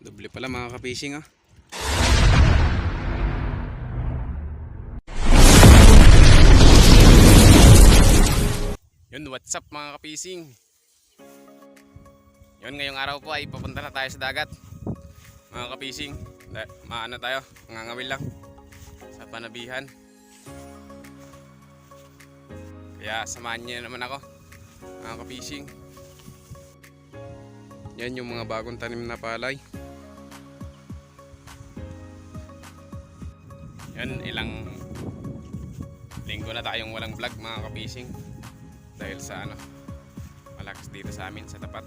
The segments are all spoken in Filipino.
Doble pala mga ka-fishing ah. Yun, what's up mga ka-fishing? Yun, ngayong araw po ay papunta na tayo sa dagat. Mga ka-fishing, Da- maano tayo, ngangawil lang sa panabihan. Kaya samahan niyo naman ako, mga ka-fishing. Yan yung mga bagong tanim na palay. Yan, ilang linggo na tayong walang vlog mga kapising. Dahil sa ano, malakas dito sa amin sa tapat.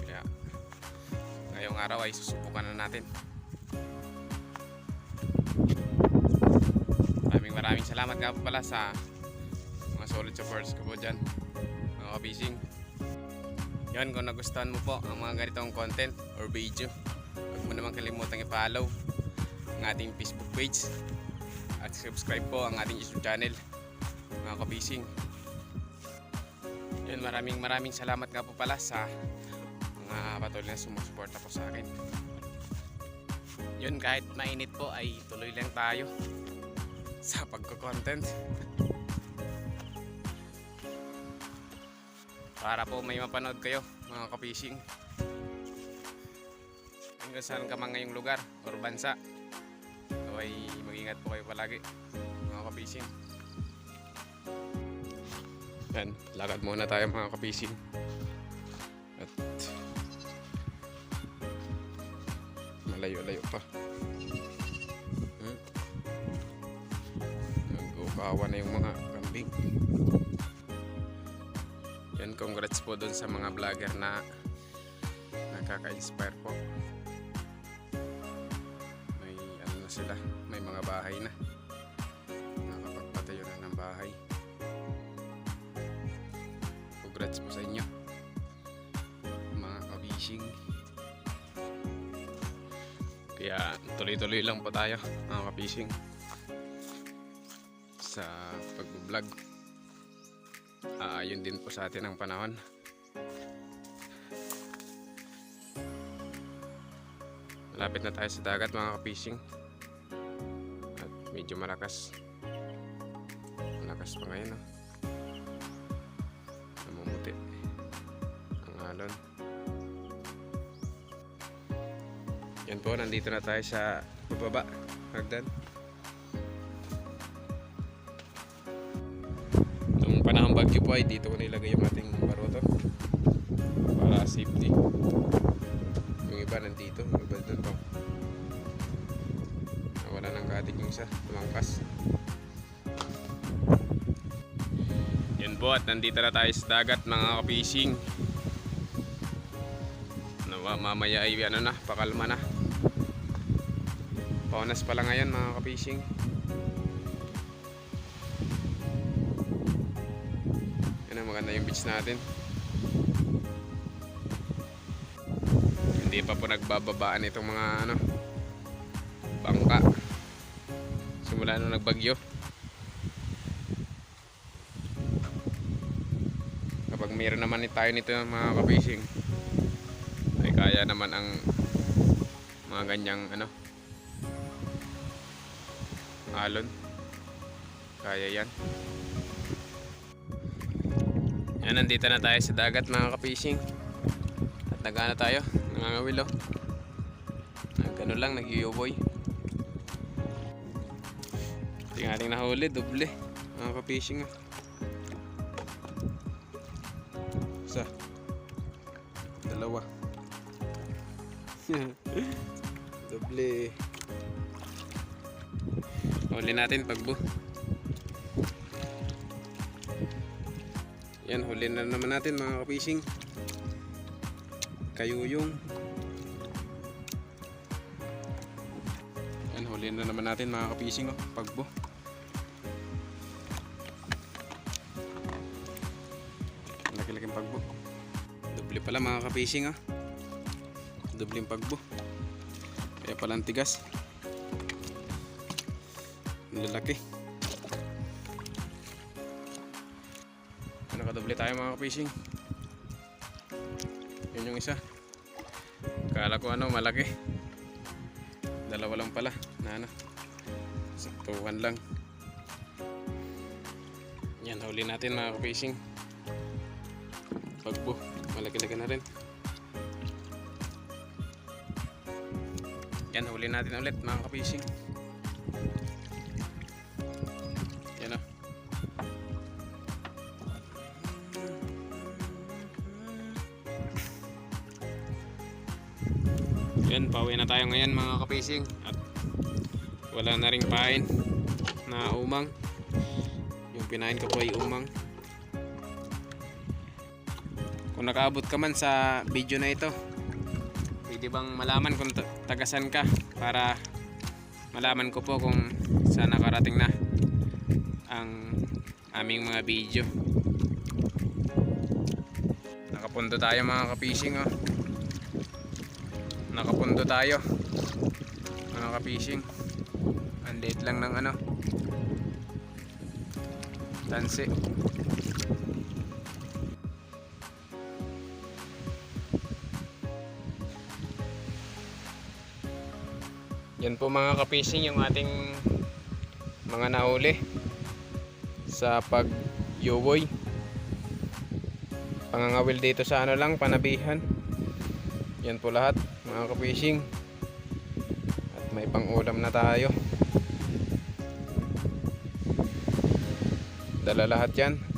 Kaya, ngayong araw ay susubukan na natin. Maraming maraming salamat nga pala sa mga solid supporters ko po dyan. Mga kapising. Yan, kung nagustuhan mo po ang mga ganitong content or video, huwag mo naman kalimutang i-follow ang ating Facebook page at subscribe po ang ating YouTube channel, mga kabising. Yan, maraming maraming salamat nga po pala sa mga patuloy na sumusuporta po sa akin. Yun, kahit mainit po ay tuloy lang tayo sa pagko-content. para po may mapanood kayo mga kapishing hanggang saan ka man ngayong lugar or bansa so ay mag-ingat po kayo palagi mga kapishing yan lakad muna tayo mga kapishing at malayo-layo pa hmm? nag-ukawa na yung mga kambing yan, congrats po dun sa mga vlogger na nakaka-inspire po. Sila, may mga bahay na. Nakapagpatayo na ng bahay. Congrats po sa inyo. Mga kabishing. Kaya tuloy-tuloy lang po tayo mga kabishing sa pag-vlog aayon din po sa atin ang panahon. Malapit na tayo sa dagat mga kapishing. Medyo malakas. Malakas pa ngayon. Oh. Namumuti. Ang alon. Yan po, nandito na tayo sa bababa. Hagdan. Itong panahon bagyo po ay dito ko nilagay yung ating baroto para safety. Yung iba nandito, yung iba doon. Nawala ng katig yung isa, tumangkas. Yun po at nandito na tayo sa dagat mga kapishing. Nawa, mamaya ay ano na, pakalma na. Paunas pa lang ngayon mga kapishing. Yan ang maganda yung beach natin. Hindi pa po nagbababaan itong mga ano bangka. Simula nung nagbagyo. Kapag mayroon naman tayo nito mga kapishing ay kaya naman ang mga ganyang ano alon. Kaya yan. Yan, nandito na tayo sa dagat mga kapishing. At nagana tayo, nangangawil oh. Nagano lang, nagyuyoboy. Yung ating nahuli, doble. Mga kapishing oh. Isa. Dalawa. doble. Huli natin pagbo. Yan, huli na naman natin mga kapishing. Kayuyong. Yan, huli na naman natin mga kapishing. Oh, pagbo. Pagbo. Doble pala mga kapishing. Oh. Dobleng pagbo. Kaya pala ang tigas. Lalaki. Nakadoble tayo mga fishing. Yun yung isa. Kala ko ano, malaki. Dalawa lang pala. Na ano. Saktuhan lang. Yan, huli natin mga ka-fishing. Pagbo, malaki-laki na rin. Yan, huli natin ulit mga ka-fishing. Yan o. Yan, pauwi na tayo ngayon mga ka-fishing. At wala na ring pain na umang. Yung pinain ko po ay umang. Kung nakaabot ka man sa video na ito, pwede bang malaman kung ta- tagasan ka para malaman ko po kung saan nakarating na ang aming mga video. Nakapunto tayo mga ka-fishing oh. Nakapunto tayo mga ka-fishing. Ang lang ng ano tansi. Yan po mga ka-fishing yung ating mga nahuli sa pag yuwoy pangangawil dito sa ano lang panabihan. Yan po lahat mga ka-fishing. At may pang ulam na tayo. Dala lahat yan